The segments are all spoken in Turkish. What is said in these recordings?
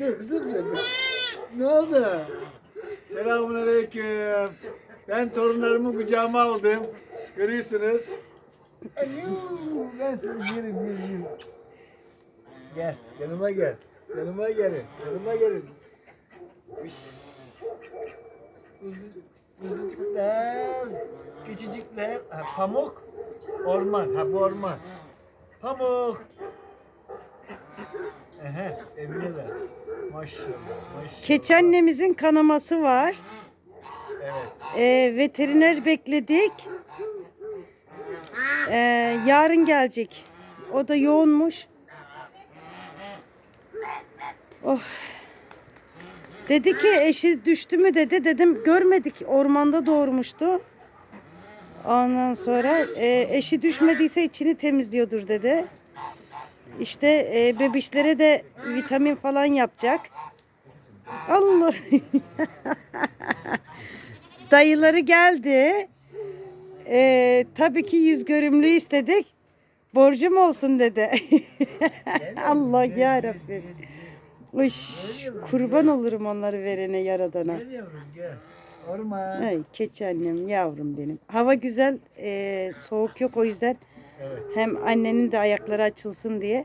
Dur kızım dur. Ne oldu? Selamun aleyküm. Ben torunlarımı kucağıma aldım. Görüyorsunuz. Alo, ben sizi yerim, yerim. Gel, yanıma gel. Yanıma gelin, yanıma gelin. Kızıcıklar, küçücükler, ha, pamuk, orman, ha bu orman. Pamuk. Ehe. Maşallah, maşallah. Keçi annemizin kanaması var. Evet. Ee, veteriner bekledik. Ee, yarın gelecek. O da yoğunmuş. Oh. Dedi ki eşi düştü mü dedi. Dedim görmedik. Ormanda doğurmuştu. Ondan sonra e, eşi düşmediyse içini temizliyordur dedi. İşte e, bebişlere de vitamin falan yapacak. Allah. Dayıları geldi. Ee, tabii ki yüz görümlü istedik. Borcum olsun dedi. Allah ya Rabbi. Uş, kurban olurum onları verene yaradana. Gel yavrum gel. Orman. Ay keçi annem yavrum benim. Hava güzel, ee, soğuk yok o yüzden Evet. hem annenin de ayakları açılsın diye.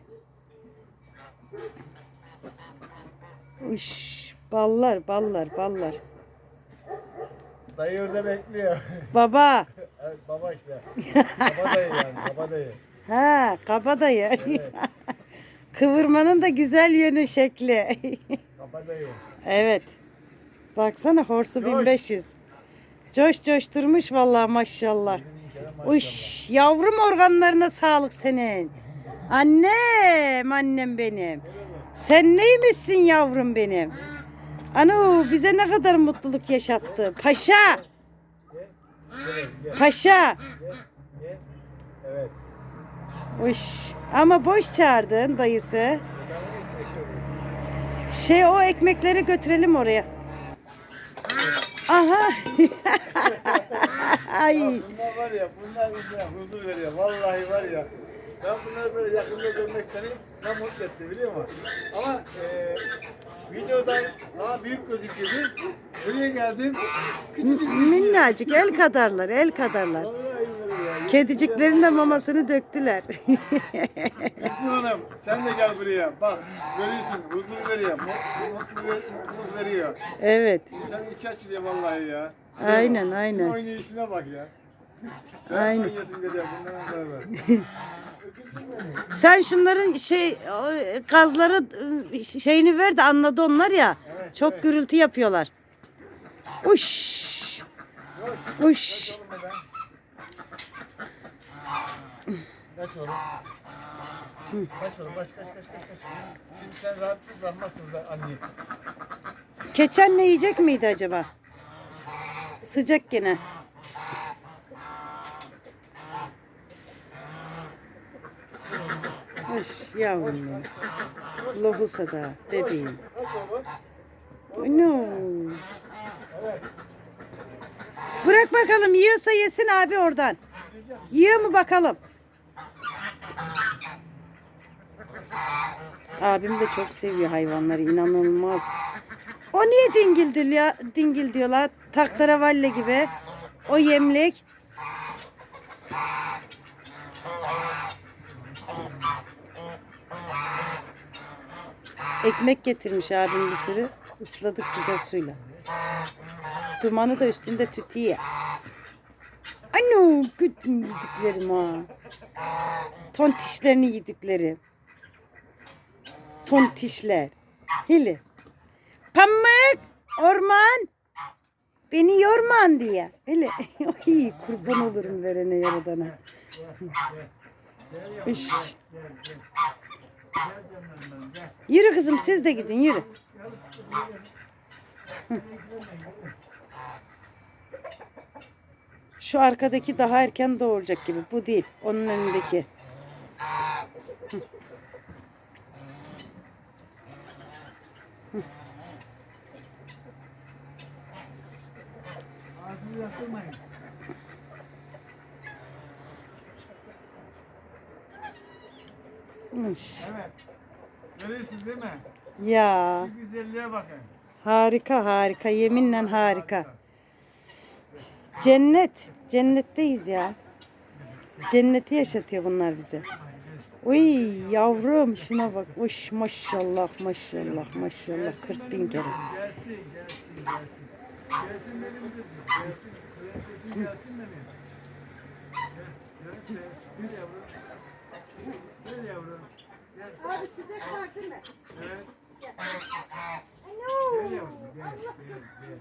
Uş, ballar, ballar, ballar. Dayı orada bekliyor. Baba. evet, baba işte. baba dayı yani, baba dayı. Ha, kabadayı. Kıvırmanın da güzel yönü şekli. Baba dayı. evet. Baksana horsu Coş. 1500. Coş coşturmuş vallahi maşallah. Uş, yavrum organlarına sağlık senin. Annem, annem benim. Sen neymişsin yavrum benim? Anu bize ne kadar mutluluk yaşattı. Paşa, paşa. Uş. Ama boş çağırdın dayısı. Şey o ekmekleri götürelim oraya. Aha. Ay. Bunlar var ya, bunlar bize huzur veriyor. Vallahi var ya. Ben bunları böyle yakında görmek beni ne mutlu etti biliyor musun? Ama e, videodan daha büyük gözüküyordu. Buraya geldim. Küçücük bir şey. Minnacık el kadarlar, el kadarlar. Vallahi ya. Kediciklerin de mamasını döktüler. Gülsün Hanım sen de gel buraya. Bak görüyorsun huzur veriyor. Mut- Mutlu, veriyor. evet. İnsan içi açılıyor vallahi ya. Aynen, aynen. oynayışına bak ya. Aynen. Sen şunların şey gazları ı, şeyini ver de anladı onlar ya. Evet, Çok evet. gürültü yapıyorlar. Uş. Uş. Kaç oğlum. Kaç oğlum. Kaç kaç kaç kaç kaç. Şimdi sen rahat bırakmazsın burada anneyi. Keçen ne yiyecek miydi acaba? Sıcak gene. Hoş yavrum benim. Lohusa da bebeğim. No. Bırak bakalım yiyorsa yesin abi oradan. Yiyor mu bakalım? Abim de çok seviyor hayvanları inanılmaz. O niye dingil diyor, dingil diyorlar? Taktaravalli gibi. O yemlik. Ekmek getirmiş abim bir sürü. Isladık sıcak suyla. Dumanı da üstünde tütüyor. Ano bütün yediklerim ha. Tontişlerini yediklerim. Tontişler. Hele. Pamuk. Orman. Beni yorman diye. Hele. Ay, kurban olurum verene yaradana. Yürü kızım siz de gidin yürü. Şu arkadaki daha erken doğuracak gibi. Bu değil. Onun önündeki. Üş. Evet. Görüyorsunuz değil mi? Ya Şu güzelliğe bakın. harika harika yeminle harika. Cennet. Cennetteyiz ya. Cenneti yaşatıyor bunlar bize. Uy yavrum şuna bak. Uş maşallah maşallah maşallah 40 bin kere. Gelsin, gelsin, gelsin. Gelsin benim kızım. Gelsin, prensesim gelsin benim. Gel, prenses. Gel yavrum. Gel yavrum. Gel. Abi sıcak var değil mi? Evet. Alo. Gel yavrum. Gel, gel, gel.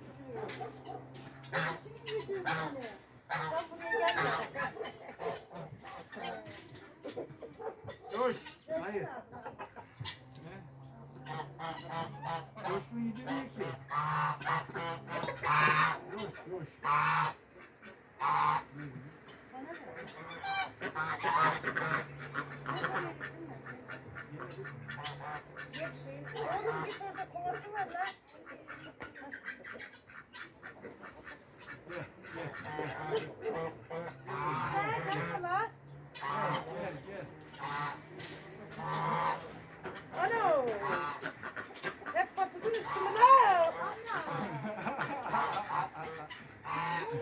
Şimdi gidiyorsun seni. Sen buraya gelme. Koş. Hayır. Koş mu yediriyor ki? Koş, koş. Oğlum git orada kovası var lan. Sen kalkma lan. Gel, gel. Alo. Hep batırdın üstüme la.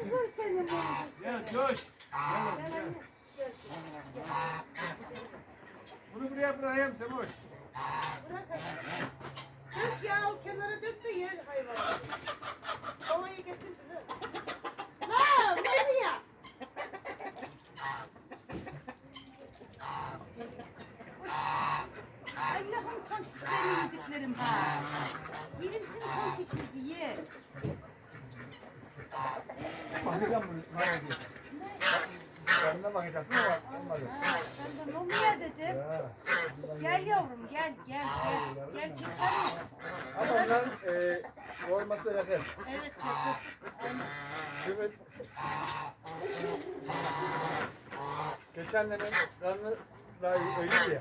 Uzun senin bu. Gel, coş. Gel, oğlum, gel. Bunu buraya bırakayım Semoş. Bırak aşağı. Dök ya o kenara dök de yer hayvan. Kovayı getir. La nereye? Allah'ım kankişlerini yediklerim ha. Yerim senin kankişinizi ye. Bakacağım bunu. Ne oldu? Ben de bakacaktım ama olmadı. Ben de Nolu'ya dedim. Ya. Gel yavrum gel gel gel. Gel geçelim. Ama onlar e, olması yakın. Evet yakın. Şimdi geçen dönem karnı daha iyi öyleydi ya.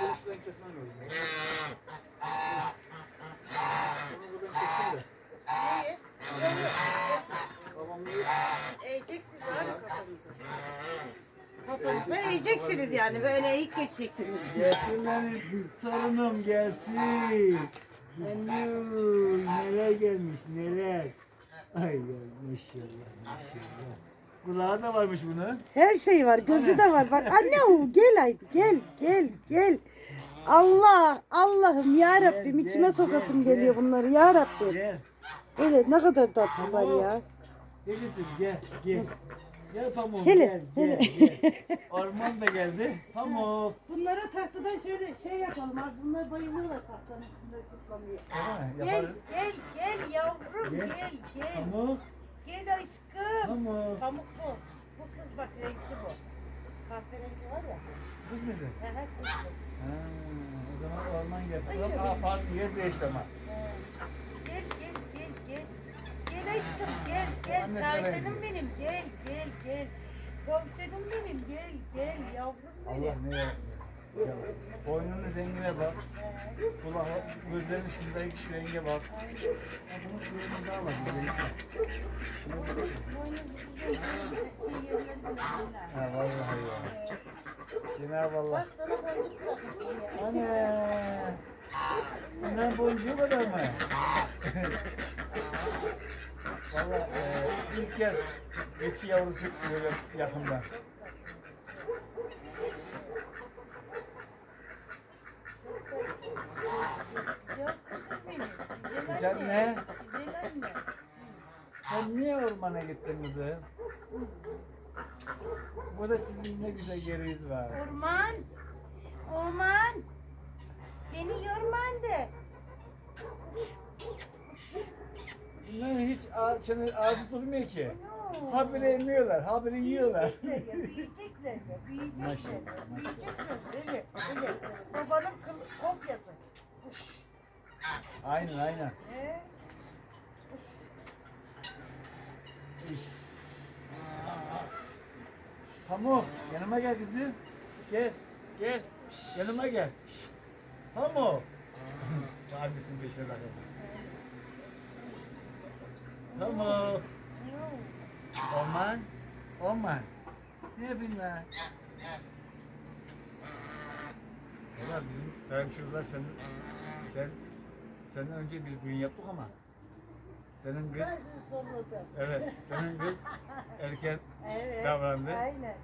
Gençten kesmem lazım. Bunu buradan kesin de. Neyi? Babam diyor, Eğeceksiniz abi kafanızı. Kafanızı eğeceksiniz yani böyle eğik geçeceksiniz. Gelsin benim torunum gelsin. Anu neler gelmiş neler. Ay ya maşallah maşallah. Kulağı da varmış bunun. Her şey var, gözü de var. Bak anne o gel haydi gel gel gel. Allah Allah'ım ya Rabbim Gel, içime gel, sokasım gel, geliyor gel. bunları ya Rabbim. Gel. Öyle ne kadar tatlılar ya. Gelisin gel gel. Gel Pamuk Hele, gel, gel, hele. gel. Orman da geldi. Pamuk. Bunlara tahtadan şöyle şey yapalım abi. Bunlar bayılırlar tahtanın üstünde zıplamaya. Mi? Gel Yaparız. gel gel yavrum Gel. gel gel. Pamuk. Gel aşkım. Pamuk. Pamuk bu. Bu kız bak renkli bu. Kahverengi var ya. Kız mıydı? He he kız. Ha, o zaman orman gelsin. Aa, pardon yer değişti ama. Gel gel gel gel. Aşkım gel gel. Severim. benim gel gel gel. Komşunum benim gel gel yavrum benim. Allah ne ya. ya. Boynunun rengine bak. Kulağı, gözlerinin şuradaki renge bak. Ha, bunun kuyruğunu daha var. Ha vallahi ya. Cenab-ı Allah. Bak sana boncuk bırakmışım ya. Anne. Bunların boncuğu kadar mı? Valla e, ilk kez geçi yavrusu böyle yakından. Güzel. Güzel Güzel anne. ne? Güzel anne. Sen niye ormana gittin kızım? Burada sizin ne güzel yeriniz var. Orman. Orman. Beni yorman de. Bunların hiç ağzı, ağzı durmuyor ki. No. Habire emiyorlar, habire yiyorlar. Büyüyecekler ya, büyüyecekler ya, büyüyecekler ya, Maşallah, büyüyecekler. Öyle, öyle. Babanın kıl- kopyası. Aynen aynen. He? İş. Pamuk, yanıma gel kızım. Gel, gel. Yanıma gel. Şşt. Pamuk. Kardeşim peşine takıldı. Pamuk. Orman. Orman. Ne yapayım lan? Valla bizim hemşireler sen, sen senden önce biz düğün yaptık ama senin kız Ben sizi sonladım. evet senin kız erken Evet. Davrandı. Aynen.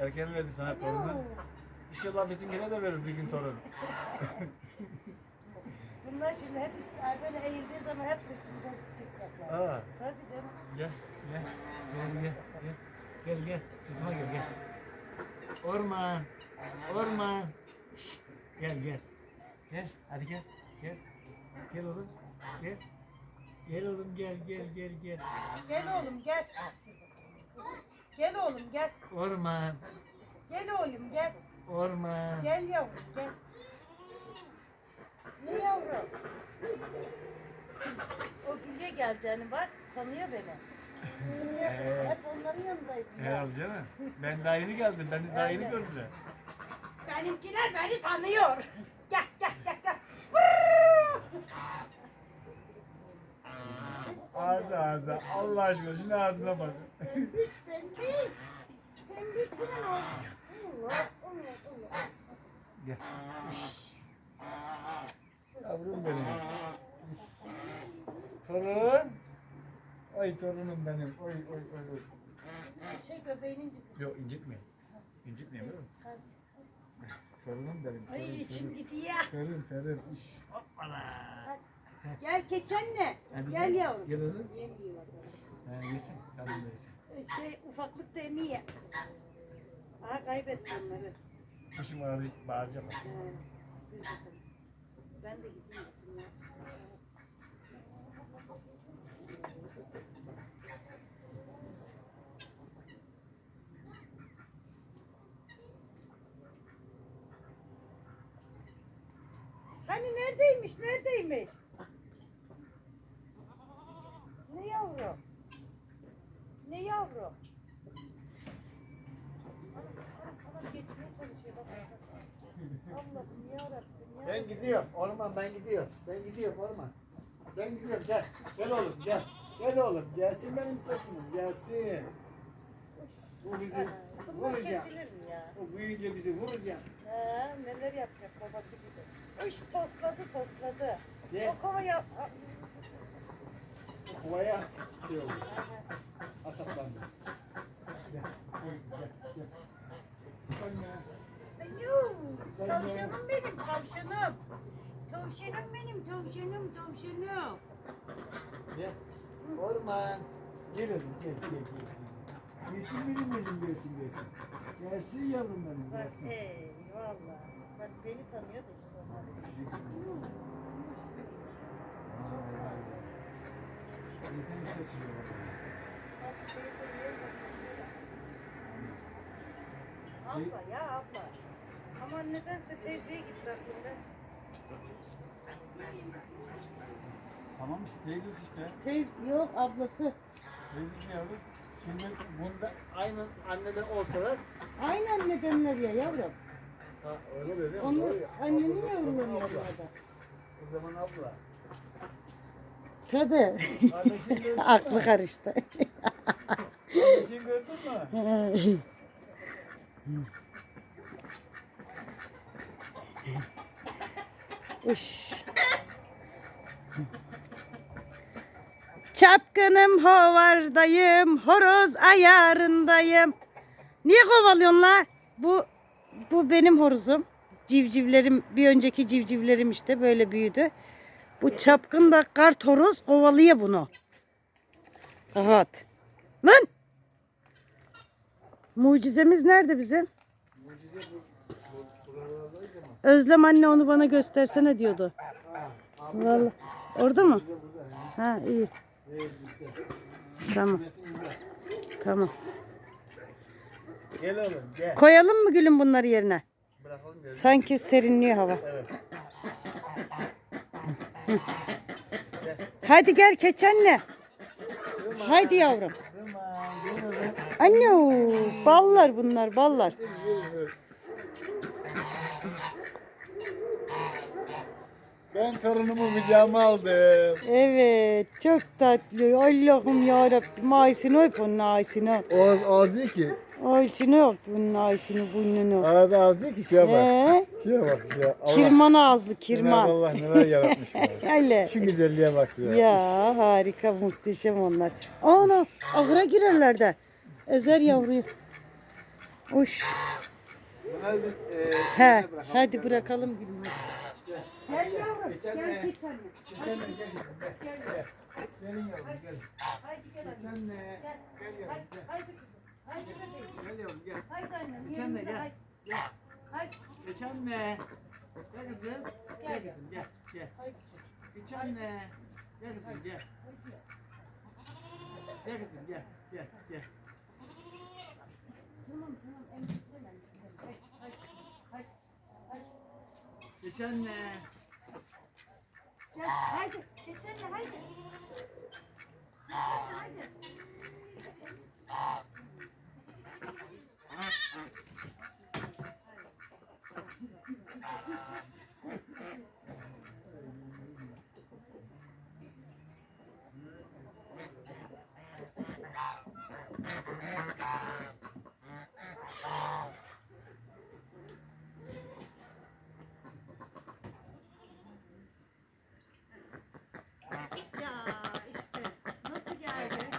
erken verdi sana torunu. İnşallah bizimkine de verir bir gün torun. Bunlar şimdi hep üst- ay böyle eğildiği zaman hep sırtımıza çıkacaklar. Aa, Tabii canım. gel gel gel gel gel gel gel sırtıma gel gel. Orman orman. Şşt, gel gel gel hadi gel gel gel oğlum gel. Gel oğlum gel gel gel gel. Gel oğlum gel. Gel oğlum gel. Orman Gel oğlum gel. orman. Gel yavrum gel. Yavrum? O Gülce geleceğini bak tanıyor beni. Ee. hep onların yanındaydım. ben. Herhalde canım. Ben daha yeni geldim. Beni daha yeni Aynen. gördüler. Benimkiler beni tanıyor. Gel gel gel gel. Ağzı ağzı. Allah aşkına şunun ağzına bak. Pembiş pembiş. Pembiş benim oğlum. Allah Allah Allah. Gel. Yavrum benim. Torun. Ay torunum benim. Oy oy oy oy. Şey göbeğini incitmiş. Yok incitme. İncitmeyeyim değil mi? Torunum benim. Ay Torun, içim torun. gidiyor. Torun torun. İş. Hoppala. Gel keç anne. Hadi Gel yavrum. Gel oğlum. Yemiyor. Ha, yesin. Hadi yesin. Şey ufaklık da emiyor. Aha kaybetti onları. Kuşum ağrı, bağıracak. He, dur bakalım. Ben de ya. Hani neredeymiş? Neredeymiş? Ne yavrum? Ne yavrum? Anam, anam, anam geçmeye çalışıyor. Bak, bak, bak. Allah'ım yarabbim ya. Ben gidiyorum. Orman ben gidiyorum. Ben gidiyorum Orman. Ben gidiyorum gel. Gel oğlum gel. Gel oğlum. Gelsin benim sesim. Gelsin. Bu bizi Bunlar vuracak. kesilir mi ya? O büyüyünce bizi vuracak. Ha, neler yapacak babası gibi. Uş tosladı tosladı. Ne? O kova ya... O kovaya şey oldu. Ataklandı. Gel. Gel. Gel. Anne. Alo, tavşanım benim tavşanım. Tavşanım benim tavşanım tavşanım. Gel. Orman. Gel oğlum gel gel gel. Gelsin benim gözüm gelsin gelsin. Gelsin yavrum benim Bak gelsin. hey valla. Bak beni tanıyor da işte onlar. İnsan içi açılıyor. Bak teyze yiyor bakıyor. Abla ya abla. Ama nedense teyzeye gitti aklımda. Tamam işte teyzesi işte. Teyze yok ablası. Teyzesi yavrum. Şimdi bunda aynı anneden olsalar Aynı annedenler ya yavrum. ha öyle mi? Onu annenin Abla, yavruları abla. orada. O zaman abla. Mü? Aklı karıştı. Kardeşin gördün mü? Uş. Çapkınım hovardayım, horoz ayarındayım. Niye kovalıyorsun la? Bu bu benim horozum. Civcivlerim, bir önceki civcivlerim işte böyle büyüdü. Bu çapkın da kart horoz kovalıyor bunu. Rahat. Lan! Mucizemiz nerede bizim? Mucize bu. Özlem anne onu bana göstersene diyordu. Vallahi. Orada mı? Ha iyi. Tamam. Tamam. Gel oğlum gel. Koyalım mı gülüm bunları yerine? Bırakalım gel. Sanki serinliyor hava. Evet. Hadi gel keçi anne. Haydi yavrum. Anne o, ballar bunlar ballar. Yürü, yürü. Ben torunumu kucağıma aldım. Evet çok tatlı. Allah'ım ya Rabbim ayısını öp onun ayısını. Ağız ağız değil ki. Ayısını öp bunun ayısını burnunu. Ağız ağız değil ki şeye bak. Ee, Şeye bak ya. Allah. kirman ağızlı kirman. Allah neler yaratmış bana. Öyle. Şu güzelliğe bak ya. Ya harika muhteşem onlar. Ana ahıra girerler de. Ezer yavruyu. Uş. Bunlar biz e, He, bırakalım. hadi bırakalım. Gel yavrum. Geçen ne? Geçen ne? Gel gel. Gel. Gelin yavrum gel. Haydi gel Geçen ne? Gel yavrum gel. Haydi kızım. Haydi bebeğim. Gel yavrum gel. Haydi annem. Geçen yerimize gel. Gel. Haydi. Geçen ne? Gel kızım. Gel kızım gel. Gel. Geçen ne? Gel kızım gel. Gel kızım gel. Gel gel. Tamam tamam emziklerim emziklerim. Haydi haydi. Haydi. Geçen ne? Gel haydi. Geçen de haydi. Geçen de haydi. Ya işte nasıl geldi?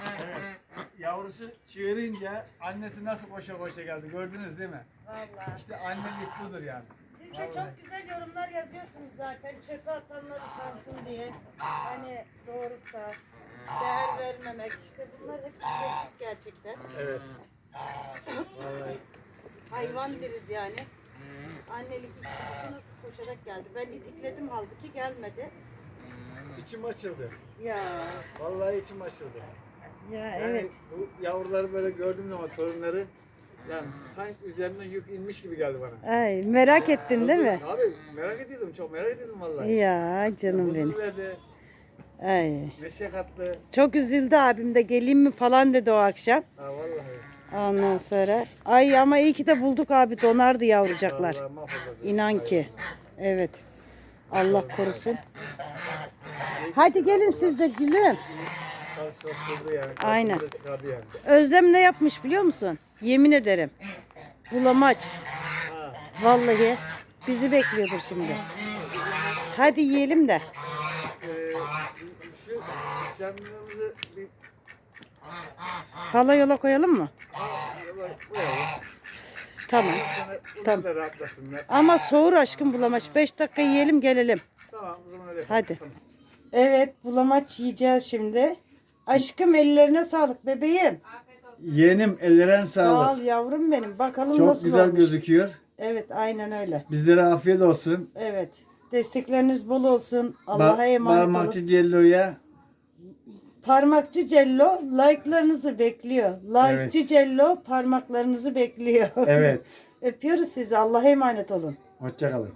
Yavrusu çığırınca annesi nasıl koşa koşa geldi gördünüz değil mi? Vallahi. İşte annelik budur yani. Siz de çok güzel yorumlar yazıyorsunuz zaten. Çöpe atanlar utansın diye. Hani doğurup da değer vermemek. İşte bunlar hep gerçek gerçekten. Evet. Vallahi Hayvan deriz yani. Annelik içgüdüsü nasıl koşarak geldi. Ben itikledim halbuki gelmedi. içim açıldı. Ya. Vallahi içim açıldı. Ya Yani evet. bu yavruları böyle gördüğüm zaman torunları yani sanki üzerinden yük inmiş gibi geldi bana. Ay merak ettin değil mi? Abi merak ediyordum çok merak ediyordum vallahi. Ya canım Huzur benim. verdi, Ay. neşe kattı. Çok üzüldü abim de geleyim mi falan dedi o akşam. Ha vallahi. Ondan sonra ay ama iyi ki de bulduk abi donardı yavrucaklar. Vallahi. İnan ki. Evet. Allah korusun. Hadi gelin siz de gülüm. Yani. Aynen. yani. Özlem ne yapmış biliyor musun? Yemin ederim. Bulamaç. Ha. Vallahi bizi bekliyordur şimdi. Hadi yiyelim de. Ee, şu canlımızı bir Hala yola koyalım mı? yola koyalım. Tamam. Tamam. Ama soğur aşkım bulamaç. 5 dakika yiyelim gelelim. Tamam o zaman öyle. Hadi. Tamam. Evet bulamaç yiyeceğiz şimdi. Aşkım ellerine sağlık bebeğim. Yeğenim ellerine Sağ ol yavrum benim. Bakalım Çok nasıl güzel olmuş. gözüküyor. Evet aynen öyle. Bizlere afiyet olsun. Evet. Destekleriniz bol olsun. Allah'a emanet olun. Parmakçı Cello'ya Parmakçı Cello like'larınızı bekliyor. Like'cı Cello parmaklarınızı bekliyor. evet. Öpüyoruz sizi. Allah'a emanet olun. Hoşçakalın.